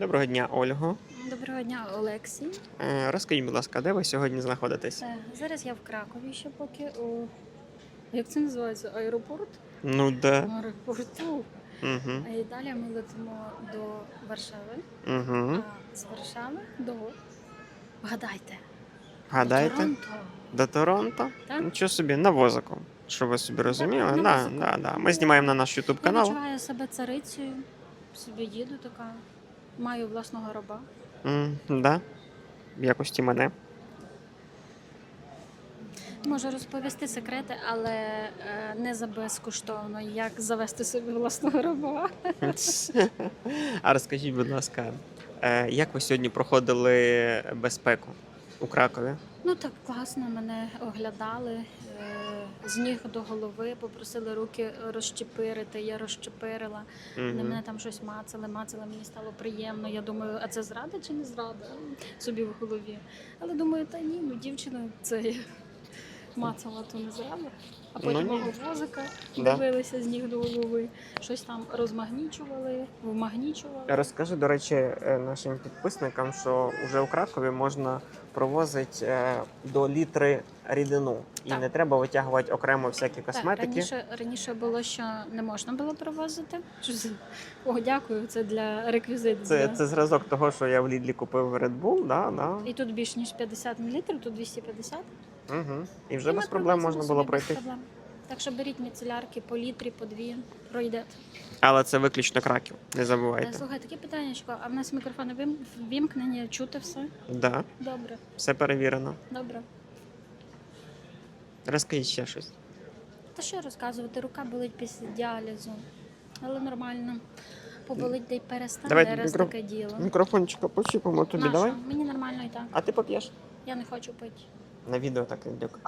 Доброго дня, Ольго. Доброго дня, Олексій. Е, Розкажіть, будь ласка, де ви сьогодні знаходитесь? Е, Зараз я в Кракові ще поки у як це називається? Аеропорт? Ну де. Аеропорту. Угу. А і далі ми летимо до Варшави. Угу. А з Варшави до вгадайте. Гадайте? До Торонто. До Торонто? Так? Нічого собі, на возику. Щоб ви собі розуміли. на Да, возику. да, да. Ми знімаємо на наш YouTube Я канал. відчуваю себе царицею. Собі їду така. Маю власного раба. М, Да. В якості мене. Можу розповісти секрети, але е, не за безкоштовно, як завести собі власного раба. А розкажіть, будь ласка, е, як ви сьогодні проходили безпеку у Кракові? Ну так класно, мене оглядали е, з ніг до голови, попросили руки розчепирити, я розчепирила. Вони Мгм. мене там щось мацали, мацали, мені стало приємно. Я думаю, а це зрада чи не зрада? Собі в голові. Але думаю, та ні, ну дівчина це мацала, то не зрада. А Ну, потім ні. мого возика Да. дивилися з ніг до голови, щось там розмагнічували, вмагнічували. Розкажи, до речі, е, нашим підписникам, що вже у Кракові можна провозити е, до літри рідину. І Так. не треба витягувати окремо всякі Так, косметики. раніше, раніше було, що не можна було. Що це? О, дякую, це для реквізит. Це, для- це зразок того, що я в Лідлі купив Red Bull, да, да. І тут більш ніж 50 мл, тут 250. Угу. І вже І без ми проблем можна було без пройти. проблем. Так що беріть міцелярки по літрі, по дві, пройдете. Але це виключно краків, не Е, забувайте. Слухай, таке питання, а в нас мікрофони вим- вімкнені, чути все? Да, Добре, все перевірено. добре. Розкажіть ще щось. Та що розказувати, рука болить після діалізу, але нормально. Поболить де й перестане, Давай раз мікро- таке діло. Мікрофончика почіпимо тобі, Нащо? давай. Мені нормально і так. А ти поп'єш? Я не хочу пити. На відео так дюк.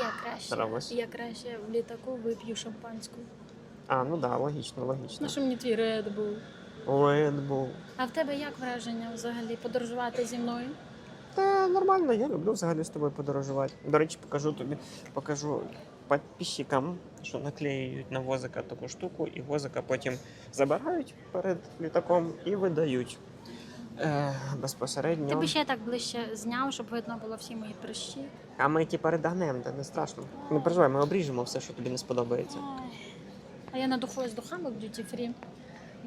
Я краще, Робиш. я краще в літаку вип'ю шампанську. А, ну да, логічно, логічно. Ну що мені твій Red Bull? Red Bull. А в тебе як враження взагалі подорожувати зі мною? Та нормально, я люблю взагалі з тобою подорожувати. До речі, покажу тобі, покажу підписчикам, що наклеюють на возика таку штуку, і возика потім забирають перед літаком і видають. Е, безпосередньо. Ти б ще так ближче зняв, щоб видно було всі мої прищі. А ми ті переданемо, та не страшно. Не переживай, ми обріжемо все, що тобі не сподобається. А я надухаю з духами в Duty Free,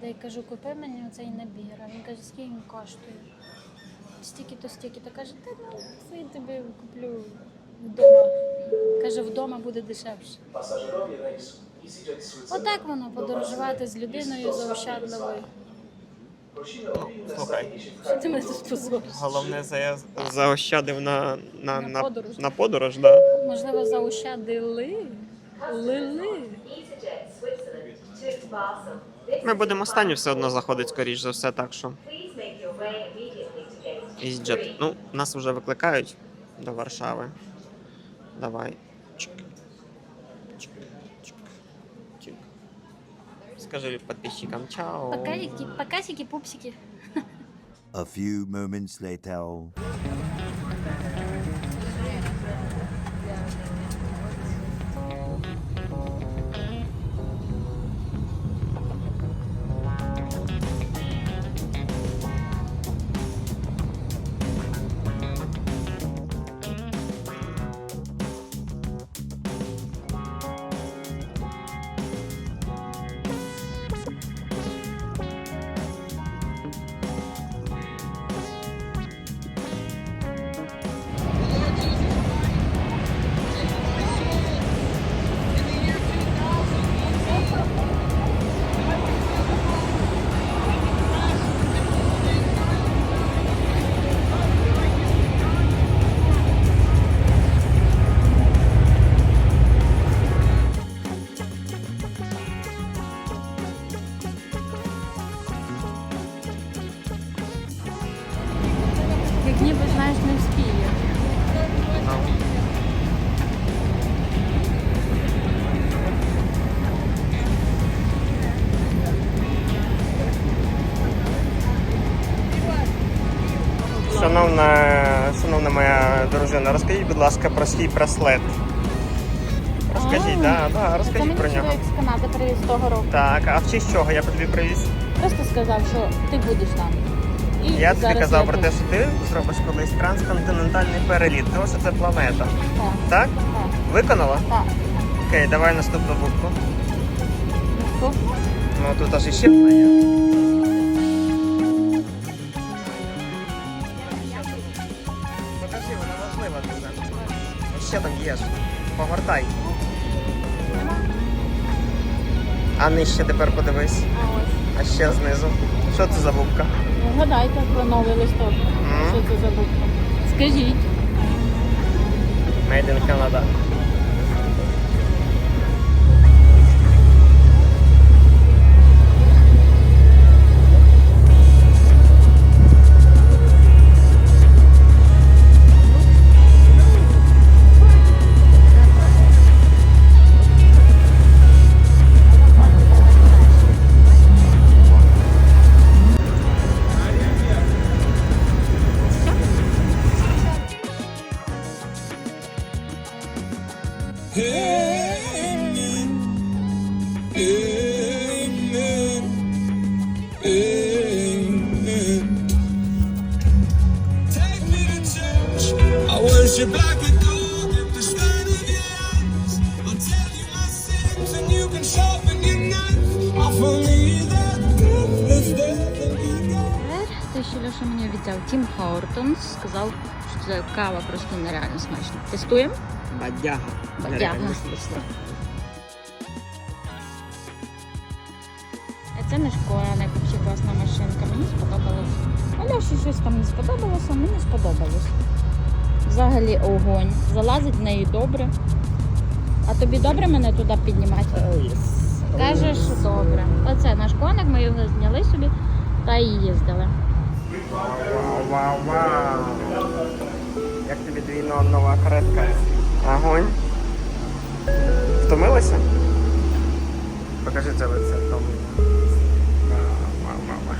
де я кажу, купи мені цей набір. А він каже, скільки він коштує? Стільки то стільки. То каже, та ну це я тобі куплю вдома. Каже, вдома буде дешевше. Отак воно подорожувати з людиною заощадливою. Слухай, Що ти мене тут головне за... заощадив на, на, На на, подорож. на подорож, да. Можливо, заощадили. Лили. EasyJet Switzerland to Basel. This Ми будемо останні все одно заходить, скоріш за все, так що. Please make your way immediately to gate EasyJet. three. Ну, нас вже викликають до Варшави. Давай. Чик. Чик. Чик. Скажи подписчикам чао. Покасики, покасики, пупсики. A few moments later. Ніби знаєш, не вспіє. Шановна, шановна моя дружина, розкажіть, будь ласка, про свій браслет. Розкажіть, да, да, розкажіть про нього. з Канади привіз того року. Так, а в честь чого я тобі привіз? Просто сказав, що ти будеш там. І Я тобі зараз казав про те, що ти зробиш колись трансконтинентальний переліт, тому що це планета. Так, Так? так, Виконала? так. Окей, давай наступну букву. Наступно. Ну тут аж іще одна є. Покажи, вона важлива дуже. Ще там є ж. Погортай. А нижче тепер подивись. А. А ще знизу. Що це за бубка? Ну, Гадайте про новий листок. Що це за губка? Скажіть. Made in Canada. I worship like a dog at the sight of your eyes. I'll tell you my sins and you can sharpen your knife. Offer me that gift death and be. Те, що Леша мені обіцяв, Тім Хортонс сказав, що це кава просто нереально смачна. Тестуємо? Бадяга. Бадяга. Нереально. Це не школа, взагалі класна машинка. Мені сподобалось. Альоші щось там не сподобалося, мені сподобалось. Взагалі огонь. Залазить в неї добре. А тобі добре мене туди піднімати? Кажеш, добре. Оце наш коник, ми його зняли собі та і їздили. Вау, вау, вау. Як тобі двійно нова каретка? Огонь. Втомилася? Покажи це лице втомлене. Вау, вау, вау.